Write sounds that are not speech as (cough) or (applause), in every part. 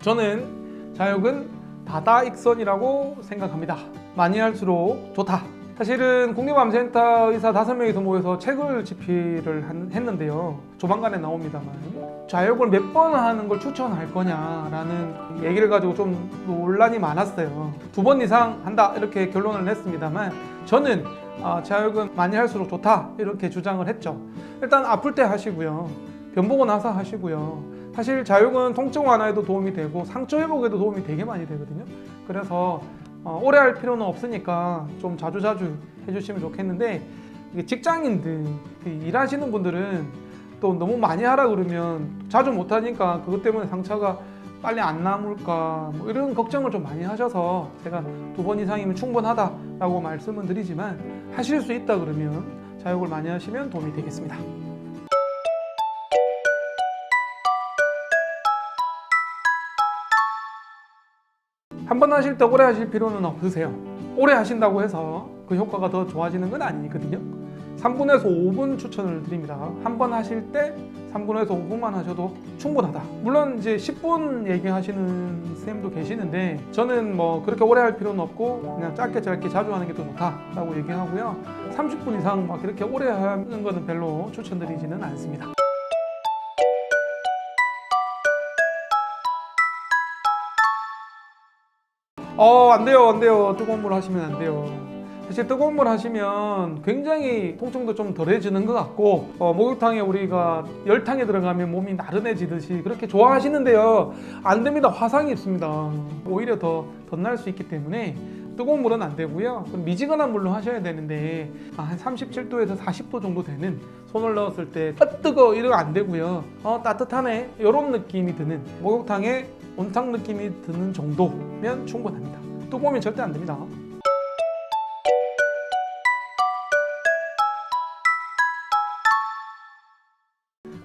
저는 자욕은 다다익선이라고 생각합니다. 많이 할수록 좋다. 사실은 국립암센터 의사 다섯 명이서 모여서 책을 집필을 한- 했는데요. 조만간에 나옵니다만 자욕을 몇 번 하는 걸 추천할 거냐라는 얘기를 가지고 좀 논란이 많았어요. 두 번 이상 한다 이렇게 결론을 냈습니다만 저는 아, 자욕은 많이 할수록 좋다 이렇게 주장을 했죠. 일단 아플 때 하시고요. 병 보고 나서 하시고요. 사실 자욕은 통증 완화에도 도움이 되고 상처 회복에도 도움이 되게 많이 되거든요. 그래서 어, 오래 할 필요는 없으니까 좀 자주자주 해주시면 좋겠는데 직장인들 그 일하시는 분들은 또 너무 많이 하라 그러면 자주 못 하니까 그것 때문에 상처가 빨리 안 남을까 뭐 이런 걱정을 좀 많이 하셔서 제가 두 번 이상이면 충분하다라고 말씀은 드리지만 하실 수 있다 그러면 자욕을 많이 하시면 도움이 되겠습니다. 한 번 하실 때 오래 하실 필요는 없으세요. 오래 하신다고 해서 그 효과가 더 좋아지는 건 아니거든요. 3분에서 5분 추천을 드립니다. 한 번 하실 때 3분에서 5분만 하셔도 충분하다. 물론 이제 10분 얘기하시는 선생님도 계시는데 저는 뭐 그렇게 오래 할 필요는 없고 그냥 짧게 짧게 자주 하는 게 더 좋다라고 얘기하고요. 30분 이상 막 이렇게 오래 하는 거는 별로 추천드리지는 않습니다. 어, 안 돼요, 안 돼요. 뜨거운 물 하시면 안 돼요. 사실 뜨거운 물 하시면 굉장히 통증도 좀 덜해지는 것 같고 어, 목욕탕에 우리가 열탕에 들어가면 몸이 나른해지듯이 그렇게 좋아하시는데요. 안 됩니다. 화상이 있습니다. 오히려 더 덧날 수 있기 때문에 뜨거운 물은 안 되고요. 미지근한 물로 하셔야 되는데 아, 한 37도에서 40도 정도 되는 손을 넣었을 때 아, 뜨거 이러면 안 되고요. 어 따뜻하네. 이런 느낌이 드는 목욕탕에 온탕 느낌이 드는 정도면 충분합니다 뜨거우면 절대 안 됩니다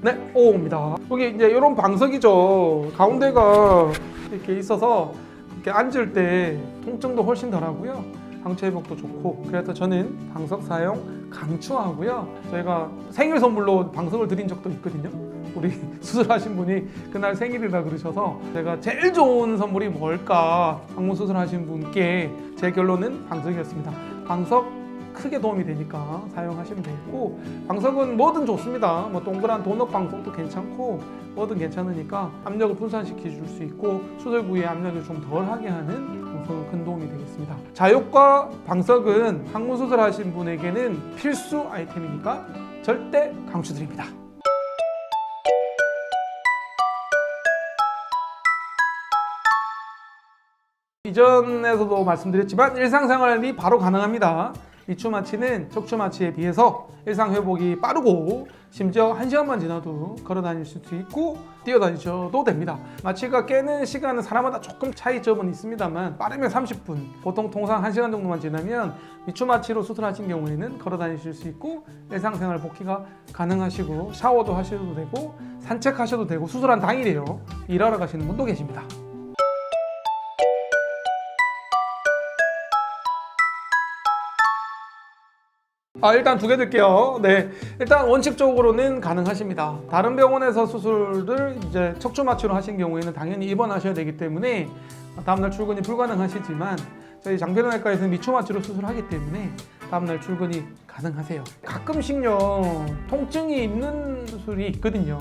네, 오입니다. 여기 이제 이런 방석이죠. 가운데가 이렇게 있어서 이렇게 앉을 때 통증도 훨씬 덜하고요. 상처 회복도 좋고 그래서 저는 방석 사용 강추하고요. 저희가 생일 선물로 방석을 드린 적도 있거든요. 우리 (laughs) 수술하신 분이 그날 생일이라 그러셔서 제가 제일 좋은 선물이 뭘까 방문 수술하신 분께 제 결론은 방석이었습니다. 방석 크게 도움이 되니까 사용하시면 되겠고 방석은 뭐든 좋습니다. 뭐 동그란 도넛 방석도 괜찮고 뭐든 괜찮으니까 압력을 분산시켜 줄 수 있고 수술 부위에 압력을 좀 덜하게 하는 방석은 큰 도움이 되겠습니다. 자욕과 방석은 항문 수술하신 분에게는 필수 아이템이니까 절대 강추드립니다. 이전에서도 말씀드렸지만 일상생활이 바로 가능합니다. 이추 마취는 척추 마취에 비해서 일상 회복이 빠르고 심지어 한시간만 지나도 걸어 다닐 수도 있고 뛰어 다니셔도 됩니다. 마취가 깨는 시간은 사람마다 조금 차이점은 있습니다만 빠르면 30분, 보통 통상 1시간 정도만 지나면 미추 마취로 수술하신 경우에는 걸어 다니실 수 있고 일상생활 복귀가 가능하시고 샤워도 하셔도 되고 산책하셔도 되고 수술한 당일이에요. 일하러 가시는 분도 계십니다. 아, 일단 두개 드릴게요. 네. 일단 원칙적으로는 가능하십니다. 다른 병원에서 수술을 이제 척추 마취로 하신 경우에는 당연히 입원하셔야 되기 때문에 다음날 출근이 불가능하시지만 저희 장변외과에서는 미추 마취로 수술하기 때문에 다음날 출근이 가능하세요. 가끔씩요, 통증이 있는 수술이 있거든요.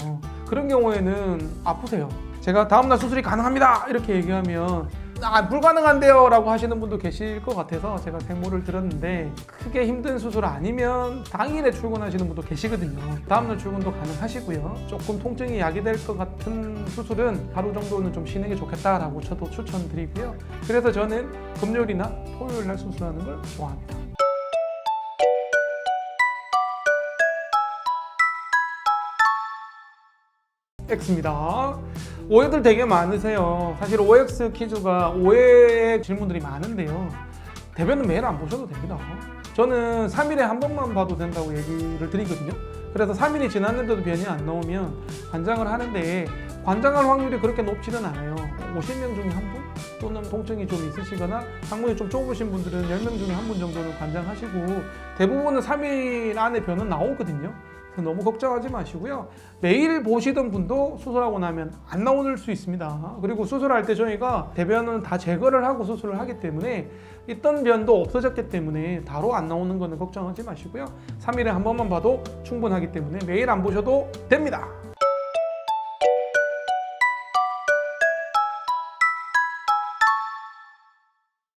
그런 경우에는 아프세요. 제가 다음날 수술이 가능합니다! 이렇게 얘기하면 아, 불가능한데요 라고 하시는 분도 계실 것 같아서 제가 생모를 들었는데 크게 힘든 수술 아니면 당일에 출근하시는 분도 계시거든요. 다음날 출근도 가능하시고요. 조금 통증이 야기될 것 같은 수술은 하루 정도는 좀 쉬는 게 좋겠다라고 저도 추천드리고요. 그래서 저는 금요일이나 토요일 날 수술하는 걸 좋아합니다 X입니다. 오해들 되게 많으세요. 사실 OX 퀴즈가 오해의 질문들이 많은데요. 대변은 매일 안 보셔도 됩니다. 저는 3일에 한 번만 봐도 된다고 얘기를 드리거든요. 그래서 3일이 지났는데도 변이 안 나오면 관장을 하는데 관장할 확률이 그렇게 높지는 않아요. 50명 중에 한 분? 또는 통증이 좀 있으시거나 항문이 좀 좁으신 분들은 10명 중에 한 분 정도는 관장하시고 대부분은 3일 안에 변은 나오거든요. 그래서 너무 걱정하지 마시고요. 매일 보시던 분도 수술하고 나면 안 나올 수 있습니다. 그리고 수술할 때 저희가 대변은 다 제거를 하고 수술을 하기 때문에 있던 변도 없어졌기 때문에 바로 안 나오는 거는 걱정하지 마시고요. 3일에 한 번만 봐도 충분하기 때문에 매일 안 보셔도 됩니다.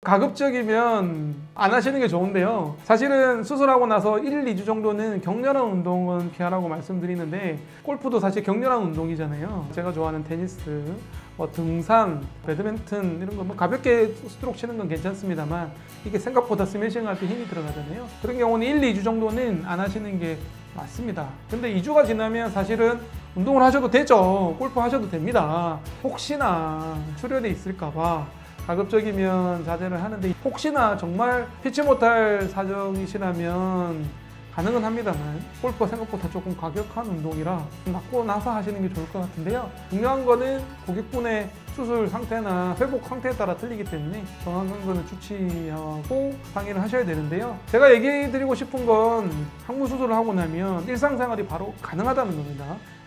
가급적이면 안 하시는 게 좋은데요. 사실은 수술하고 나서 1, 2주 정도는 격렬한 운동은 피하라고 말씀드리는데 골프도 사실 격렬한 운동이잖아요. 제가 좋아하는 테니스, 뭐 등산, 배드민턴 이런 거 뭐 가볍게 스트로크 치는 건 괜찮습니다만 이게 생각보다 스매싱 할 때 힘이 들어가잖아요. 그런 경우는 1, 2주 정도는 안 하시는 게 맞습니다. 근데 2주가 지나면 사실은 운동을 하셔도 되죠. 골프 하셔도 됩니다. 혹시나 출혈이 있을까봐 가급적이면 자제를 하는데 혹시나 정말 피치 못할 사정이시라면 가능은 합니다만 골프가 생각보다 조금 과격한 운동이라 좀 맞고 나서 하시는 게 좋을 것 같은데요. 중요한 거는 고객분의 수술 상태나 회복 상태에 따라 틀리기 때문에 정확한 거는 주치하고 상의를 하셔야 되는데요. 제가 얘기해 드리고 싶은 건 항문 수술을 하고 나면 일상생활이 바로 가능하다는 겁니다.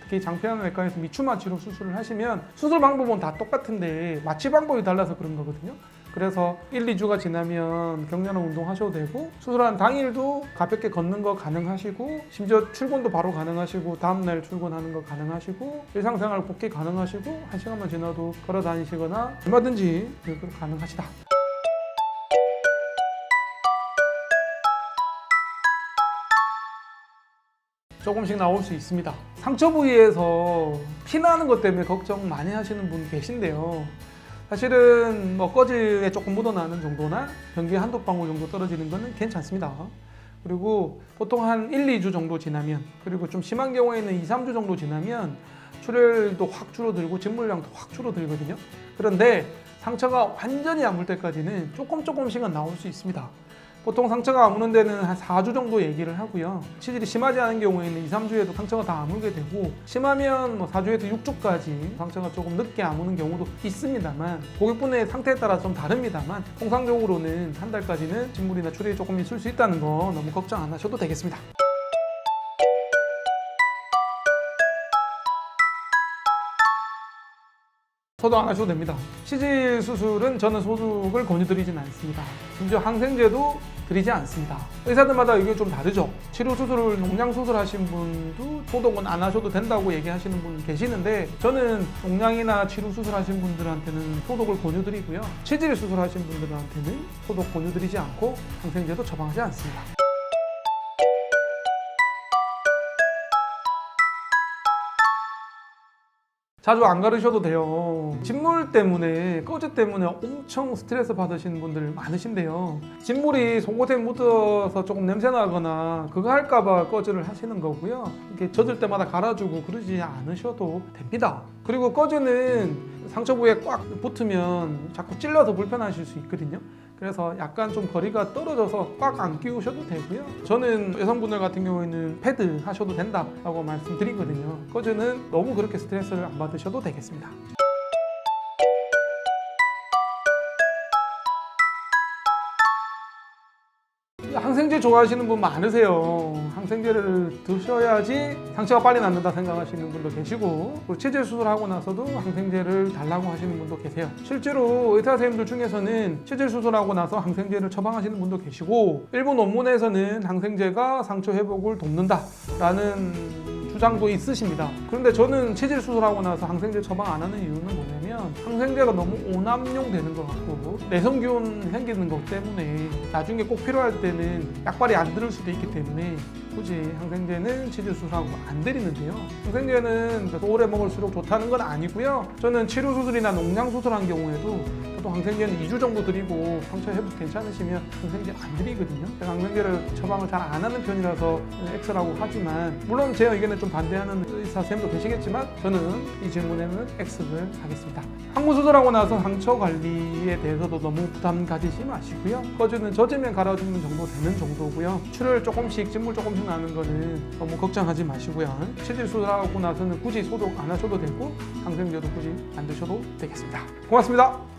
특히 장편외과에서 미추마취로 수술을 하시면 수술 방법은 다 똑같은데 마취 방법이 달라서 그런 거거든요. 그래서 1, 2주가 지나면 격렬한 운동 하셔도 되고 수술한 당일도 가볍게 걷는 거 가능하시고 심지어 출근도 바로 가능하시고 다음날 출근하는 거 가능하시고 일상생활 복귀 가능하시고 한 시간만 지나도 걸어 다니시거나 얼마든지 가능하시다. 조금씩 나올 수 있습니다. 상처 부위에서 피 나는 것 때문에 걱정 많이 하시는 분 계신데요. 사실은 뭐 꺼지에 조금 묻어나는 정도나 변기에 한두 방울 정도 떨어지는 거는 괜찮습니다. 그리고 보통 한 1, 2주 정도 지나면 그리고 좀 심한 경우에는 2, 3주 정도 지나면 출혈도 확 줄어들고 진물량도 확 줄어들거든요. 그런데 상처가 완전히 아물 때까지는 조금 조금씩은 나올 수 있습니다. 보통 상처가 아무는 데는 한 4주 정도 얘기를 하고요. 치질이 심하지 않은 경우에는 2, 3주에도 상처가 다 아물게 되고 심하면 뭐 4주에서 6주까지 상처가 조금 늦게 아무는 경우도 있습니다만 고객분의 상태에 따라 좀 다릅니다만 통상적으로는 한 달까지는 진물이나 출혈이 조금 있을 수 있다는 거 너무 걱정 안 하셔도 되겠습니다. 소독 안 하셔도 됩니다. 치질 수술은 저는 소독을 권유드리진 않습니다. 심지어 항생제도 드리지 않습니다. 의사들마다 이게 좀 다르죠. 치료 수술을 농양 수술하신 분도 소독은 안 하셔도 된다고 얘기하시는 분 계시는데 저는 농양이나 치료 수술하신 분들한테는 소독을 권유드리고요. 치질 수술하신 분들한테는 소독 권유드리지 않고 항생제도 처방하지 않습니다. 자주 안 가르셔도 돼요. 진물 때문에, 꺼즈 때문에 엄청 스트레스 받으시는 분들 많으신데요. 진물이 속옷에 묻어서 조금 냄새 나거나 그거 할까봐 꺼즈를 하시는 거고요. 이렇게 젖을 때마다 갈아주고 그러지 않으셔도 됩니다. 그리고 꺼즈는 상처 부위에 꽉 붙으면 자꾸 찔러서 불편하실 수 있거든요. 그래서 약간 좀 거리가 떨어져서 꽉 안 끼우셔도 되고요. 저는 여성분들 같은 경우에는 패드 하셔도 된다라고 말씀드리거든요. 꺼즈는 너무 그렇게 스트레스를 안 받으셔도 되겠습니다. 항생제 좋아하시는 분 많으세요. 항생제를 드셔야지 상처가 빨리 낫는다 생각하시는 분도 계시고 치질 수술하고 나서도 항생제를 달라고 하시는 분도 계세요. 실제로 의사 선생님들 중에서는 치질 수술하고 나서 항생제를 처방하시는 분도 계시고 일부 논문에서는 항생제가 상처 회복을 돕는다라는 주장도 있으십니다. 그런데 저는 체질 수술하고 나서 항생제 처방 안 하는 이유는 뭐냐면 항생제가 너무 오남용 되는 것 같고 내성균 생기는 것 때문에 나중에 꼭 필요할 때는 약발이 안 들을 수도 있기 때문에 굳이 항생제는 치질 수술하고 안 드리는데요. 항생제는 더 오래 먹을수록 좋다는 건 아니고요. 저는 치료 수술이나 농양 수술한 경우에도 보통 항생제는 2주 정도 드리고 상처 회복 괜찮으시면 항생제 안 드리거든요. 제가 항생제를 처방을 잘 안 하는 편이라서 X라고 하지만 물론 제 의견에 좀 반대하는 의사 선생님도 계시겠지만 저는 이 질문에는 X를 하겠습니다. 항문 수술하고 나서 상처 관리에 대해서도 너무 부담 가지지 마시고요. 꺼주는 젖으면 갈아주는 정도 되는 정도고요. 출혈 조금씩 진물 조금씩 나는 거는 너무 걱정하지 마시고요. 치질 수술하고 나서는 굳이 소독 안 하셔도 되고 항생제도 굳이 안 드셔도 되겠습니다. 고맙습니다.